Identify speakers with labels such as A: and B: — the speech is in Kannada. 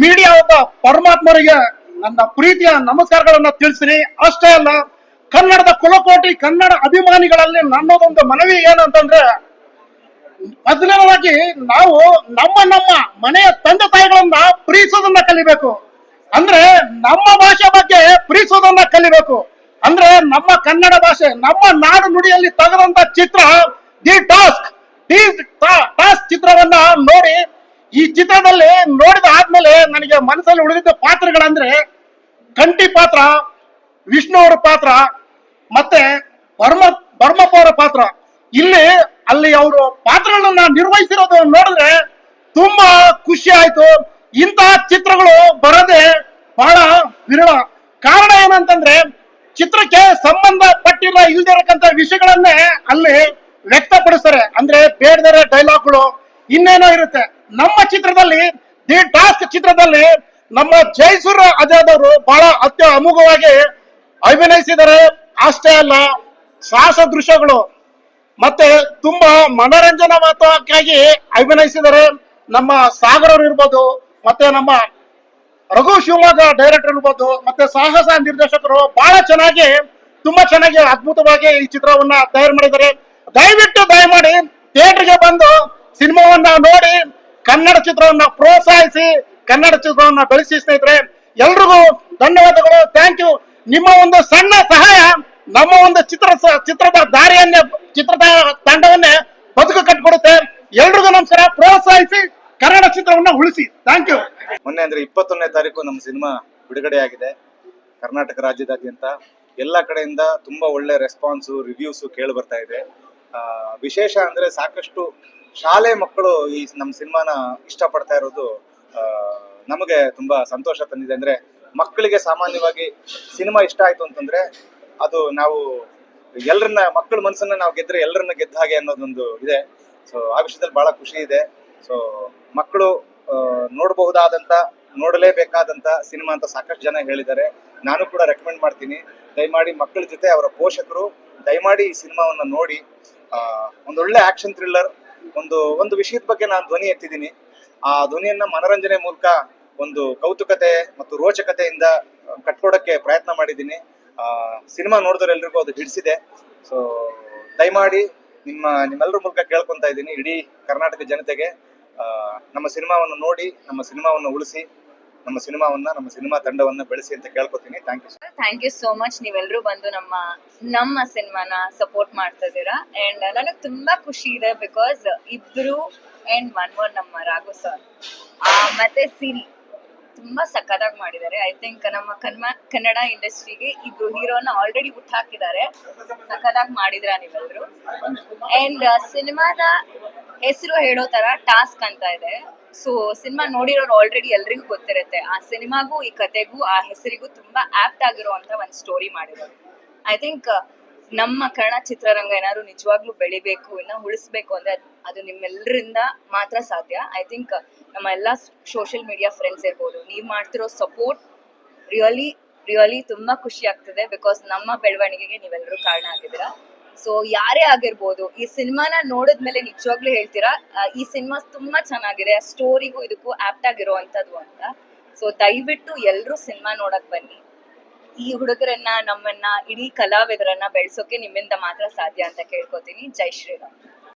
A: ಮೀಡಿಯಾದ ಪರಮಾತ್ಮರಿಗೆ ನನ್ನ ಪ್ರೀತಿಯ ನಮಸ್ಕಾರಗಳನ್ನ ತಿಳಿಸ್ತೀನಿ. ಅಷ್ಟೇ ಅಲ್ಲ, ಕನ್ನಡದ ಕುಲಕೋಟಿ, ಕನ್ನಡ ಅಭಿಮಾನಿಗಳಲ್ಲಿ ನನ್ನದೊಂದು ಮನವಿ ಏನಂತಂದ್ರೆ, ಮೊದಲನೇದಾಗಿ ನಾವು ನಮ್ಮ ನಮ್ಮ ಮನೆಯ ತಂದೆ ತಾಯಿಗಳನ್ನ ಪ್ರೀತಿಸೋದನ್ನ ಕಲಿಬೇಕು. ಅಂದ್ರೆ ನಮ್ಮ ಭಾಷೆ ಬಗ್ಗೆ ಪ್ರೀತಿಸೋದನ್ನ ಕಲಿಬೇಕು. ಅಂದ್ರೆ ನಮ್ಮ ಕನ್ನಡ ಭಾಷೆ, ನಮ್ಮ ನಾಡು ನುಡಿಯಲ್ಲಿ ತೆಗೆದಂತ ಚಿತ್ರ, ದಿ ಟಾಸ್ಕ್ ಟಾಸ್ಕ್ ಚಿತ್ರವನ್ನ ನೋಡಿ ಈ ಚಿತ್ರದಲ್ಲಿ ನೋಡಿದ ಆದ್ಮೇಲೆ ನನಗೆ ಮನಸ್ಸಲ್ಲಿ ಉಳಿದಿದ್ದ ಪಾತ್ರಗಳಂದ್ರೆ ಕಂಠಿ ಪಾತ್ರ, ವಿಷ್ಣು ಅವರ ಪಾತ್ರ, ಮತ್ತೆ ಬರ್ಮ ಬರ್ಮಪ್ಪ ಅವರ ಪಾತ್ರ. ಇಲ್ಲಿ ಅಲ್ಲಿ ಅವರು ಪಾತ್ರಗಳನ್ನ ನಿರ್ವಹಿಸಿರೋದು ನೋಡಿದ್ರೆ ತುಂಬಾ ಖುಷಿ ಆಯ್ತು. ಇಂತಹ ಚಿತ್ರಗಳು ಬರದೆ ಬಹಳ ವಿರಳ. ಕಾರಣ ಏನಂತಂದ್ರೆ ಚಿತ್ರಕ್ಕೆ ಸಂಬಂಧ ಪಟ್ಟಿರ ಇಲ್ದಿರಕ್ಕಂತ ವಿಷಯಗಳನ್ನೇ ಅಲ್ಲಿ ವ್ಯಕ್ತಪಡಿಸ್ತಾರೆ. ಅಂದ್ರೆ ಬೇಡದರೆ ಡೈಲಾಗ್ಗಳು ಇನ್ನೇನೋ ಇರುತ್ತೆ. ನಮ್ಮ ಚಿತ್ರದಲ್ಲಿ, ದಿ ಟಾಸ್ಕ್ ಚಿತ್ರದಲ್ಲಿ ನಮ್ಮ ಜೈಸೂರ್ ಅಜಾದವರು ಬಹಳ ಅತ್ಯ ಅಮೋಘವಾಗಿ ಅಭಿನಯಿಸಿದ್ದಾರೆ. ಅಷ್ಟೇ ಅಲ್ಲ ಸಾಹಸ ದೃಶ್ಯಗಳು ಮತ್ತೆ ತುಂಬಾ ಮನೋರಂಜನಾತ್ಮಕವಾಗಿ ಅಭಿನಯಿಸಿದ್ದಾರೆ. ನಮ್ಮ ಸಾಗರ್ ಅವರು ಇರ್ಬೋದು, ಮತ್ತೆ ನಮ್ಮ ರಘು ಶಿವಮೊಗ್ಗ ಡೈರೆಕ್ಟರ್ ಇರ್ಬೋದು, ಮತ್ತೆ ಸಾಹಸ ನಿರ್ದೇಶಕರು ಬಹಳ ಚೆನ್ನಾಗಿ, ತುಂಬಾ ಚೆನ್ನಾಗಿ ಅದ್ಭುತವಾಗಿ ಈ ಚಿತ್ರವನ್ನ ತಯಾರು ಮಾಡಿದ್ದಾರೆ. ದಯವಿಟ್ಟು ದಯಮಾಡಿ ಥಿಯೇಟರ್ಗೆ ಬಂದು ಸಿನಿಮಾವನ್ನ ನೋಡಿ ಕನ್ನಡ ಚಿತ್ರವನ್ನ ಪ್ರೋತ್ಸಾಹಿಸಿ, ಕನ್ನಡ ಚಿತ್ರವನ್ನ ಬೆಳೆಸಿ ಸ್ನೇಹಿತರೆ, ಎಲ್ರಿಗೂ ಧನ್ಯವಾದಗಳು. ಥ್ಯಾಂಕ್ ಯು ನಿಮ್ಮ ಒಂದು ಸಣ್ಣ ಸಹಾಯ, ನಮ್ಮ ಒಂದು ಚಿತ್ರ ಚಿತ್ರದ ದಾರಿಯನ್ನೇ, ಚಿತ್ರದ ತಂಡವನ್ನೇ ಬದುಕು ಕಟ್ಕೊಡುತ್ತೆ. ಎಲ್ರಿಗೂ ನಮಸ್ಕಾರ. ಪ್ರೋತ್ಸಾಹಿಸಿ, ಕನ್ನಡ ಚಿತ್ರವನ್ನ ಉಳಿಸಿ. ಥ್ಯಾಂಕ್ ಯು
B: ಮೊನ್ನೆ ಅಂದ್ರೆ ಇಪ್ಪತ್ತೊಂದನೇ ತಾರೀಕು ನಮ್ಮ ಸಿನಿಮಾ ಬಿಡುಗಡೆ ಆಗಿದೆ ಕರ್ನಾಟಕ ರಾಜ್ಯದಾದ್ಯಂತ ಎಲ್ಲ ಕಡೆಯಿಂದ ತುಂಬಾ ಒಳ್ಳೆ ರೆಸ್ಪಾನ್ಸು ರಿವ್ಯೂಸು ಕೇಳಿ ಬರ್ತಾ ಇದೆ. ವಿಶೇಷ ಅಂದ್ರೆ ಸಾಕಷ್ಟು ಶಾಲೆ ಮಕ್ಕಳು ಈ ನಮ್ಮ ಸಿನಿಮಾನ ಇಷ್ಟಪಡ್ತಾ ಇರೋದು ನಮಗೆ ತುಂಬಾ ಸಂತೋಷ ತಂದಿದೆ ಅಂದ್ರೆ ಮಕ್ಕಳಿಗೆ ಸಾಮಾನ್ಯವಾಗಿ ಸಿನಿಮಾ ಇಷ್ಟ ಆಯ್ತು ಅಂತಂದ್ರೆ ಅದು ನಾವು ಎಲ್ಲರನ್ನ ಮಕ್ಕಳ ಮನಸ್ಸನ್ನ ನಾವು ಗೆದ್ರೆ ಎಲ್ಲರನ್ನ ಗೆದ್ದ ಹಾಗೆ ಅನ್ನೋದೊಂದು ಇದೆ. ಸೊ ಆ ವಿಷಯದಲ್ಲಿ ಬಹಳ ಖುಷಿ ಇದೆ. ಸೊ ಮಕ್ಕಳು ನೋಡಬಹುದಾದಂತ, ನೋಡಲೇಬೇಕಾದಂತ ಸಿನಿಮಾ ಅಂತ ಸಾಕಷ್ಟು ಜನ ಹೇಳಿದ್ದಾರೆ. ನಾನು ಕೂಡ ರೆಕಮೆಂಡ್ ಮಾಡ್ತೀನಿ. ದಯಮಾಡಿ ಮಕ್ಕಳ ಜೊತೆ ಅವರ ಪೋಷಕರು ದಯಮಾಡಿ ಈ ಸಿನಿಮಾವನ್ನ ನೋಡಿ. ಒಂದೊಳ್ಳೆ ಆಕ್ಷನ್ ಥ್ರಿಲ್ಲರ್ ಒಂದು ಒಂದು ವಿಷಯದ ಬಗ್ಗೆ ನಾನು ಧ್ವನಿ ಎತ್ತಿದ್ದೀನಿ. ಆ ಧ್ವನಿಯನ್ನ ಮನರಂಜನೆ ಮೂಲಕ ಒಂದು ಕೌತುಕತೆ ಮತ್ತು ರೋಚಕತೆಯಿಂದ ಆ, ಕಟ್ಕೊಡಕ್ಕೆ ಪ್ರಯತ್ನ ಮಾಡಿದ್ದೀನಿ. ಸಿನಿಮಾ ನೋಡಿದ್ರೆ ಎಲ್ರಿಗೂ ಅದು ಹಿಡಿಸಿದೆ. ಸೊ ದಯಮಾಡಿ ನಿಮ್ಮ ನಿಮ್ಮೆಲ್ಲರ ಮೂಲಕ ಕೇಳ್ಕೊಂತ ಇದ್ದೀನಿ. ಇಡೀ ಕರ್ನಾಟಕ ಜನತೆಗೆ ಆ, ನಮ್ಮ ಸಿನಿಮಾವನ್ನು ನೋಡಿ ನಮ್ಮ ಸಿನಿಮಾವನ್ನು ಉಳಿಸಿ. ನಮ್ಮ ಸಿನಿಮಾವನ್ನ, ನಮ್ಮ ಸಿನಿಮಾ ತಂಡವನ್ನ ಬೆಳೆಸಿ ಅಂತ ಕೇಳ್ಕೊತೀನಿ. Thank you
C: thank you so much ನೀವೆಲ್ಲರೂ ಬಂದು ನಮ್ಮ ನಮ್ಮ ಸಿನಿಮಾನ ಸಪೋರ್ಟ್ ಮಾಡ್ತಾ ಇದ್ದೀರಾ. ಅಂಡ್ ನನಗೆ ತುಂಬಾ ಖುಷಿ ಇದೆ ಬಿಕಾಸ್ ಇಬ್ರು ಅಂಡ್ ಮನ್ಮೋರ್ ನಮ್ಮ ರಾಘು ಸರ್ ಮತ್ತೆ ಸಿರಿ ತುಂಬಾ ಸಖತ್ತಾಗಿ ಮಾಡಿದ್ದಾರೆ. ಐ ಥಿಂಕ್ ನಮ್ಮ ಕನ್ಮ, ಕನ್ನಡ ಇಂಡಸ್ಟ್ರಿಗೆ ಇಬ್ರು ಹೀರೋನ ಆಲ್ರೆಡಿ ಹುಟ್ಟು ಹಾಕಿದ್ದಾರೆ ಸಖತ್ತಾಗಿ ಮಾಡಿದ್ರ ನೀವೆಲ್ಲರೂ ಅಂಡ್ ಸಿನಿಮಾದ ಹೆಸರು ಹೇಳೋ ತರ ಟಾಸ್ಕ್ ಅಂತ ಇದೆ. ಸೊ ಸಿನಿಮಾ ನೋಡಿರೋರು ಆಲ್ರೆಡಿ ಎಲ್ರಿಗೂ ಗೊತ್ತಿರುತ್ತೆ. ಆ ಸಿನಿಮಾಗೂ, ಈ ಕತೆಗೂ, ಆ ಹೆಸರಿಗೂ ತುಂಬಾ ಆಪ್ಟ್ ಆಗಿರುವಂತ ಒಂದು ಸ್ಟೋರಿ ಮಾಡಿರೋದು ಐ ಥಿಂಕ್ ನಮ್ಮ ಕನ್ನಡ ಚಿತ್ರರಂಗ ಏನಾದ್ರು ನಿಜವಾಗ್ಲೂ ಬೆಳಿಬೇಕು, ಇನ್ನ ಉಳಿಸ್ಬೇಕು ಅಂದ್ರೆ ಅದು ನಿಮ್ಮೆಲ್ಲರಿಂದ ಮಾತ್ರ ಸಾಧ್ಯ. ಐ ಥಿಂಕ್ ನಮ್ಮ ಎಲ್ಲ ಸೋಷಿಯಲ್ ಮೀಡಿಯಾ ಫ್ರೆಂಡ್ಸ್ ಇರ್ಬೋದು. ನೀವು ಮಾಡ್ತಿರೋ ಸಪೋರ್ಟ್ ರಿಯಲಿ ರಿಯಲಿ ತುಂಬಾ ಖುಷಿ ಆಗ್ತದೆ ಬಿಕಾಸ್ ನಮ್ಮ ಬೆಳವಣಿಗೆಗೆ ನೀವೆಲ್ಲರೂ ಕಾರಣ ಆಗಿದ್ದೀರಾ. ಸೊ ಯಾರೇ ಆಗಿರ್ಬೋದು, ಈ ಸಿನಿಮಾನ ನೋಡಿದ್ಮೇಲೆ ನಿಜವಾಗ್ಲೂ ಹೇಳ್ತೀರಾ? ಈ ಸಿನಿಮಾ ತುಂಬಾ ಚೆನ್ನಾಗಿದೆ ಸ್ಟೋರಿಗೂ ಇದಕ್ಕೂ ಆಪ್ಟ್ ಆಗಿರುವಂತದ್ದು ಅಂತ. ಸೊ ದಯವಿಟ್ಟು ಎಲ್ಲರೂ ಸಿನಿಮಾ ನೋಡಕ್ ಬನ್ನಿ. ಈ ಹುಡುಗರನ್ನ, ನಮ್ಮನ್ನ, ಇಡೀ ಕಲಾವಿದರನ್ನ ಬೆಳ್ಸೋಕೆ ನಿಮ್ಮಿಂದ ಮಾತ್ರ ಸಾಧ್ಯ ಅಂತ ಕೇಳ್ಕೊತೀನಿ. ಜೈ ಶ್ರೀರಾಮ್.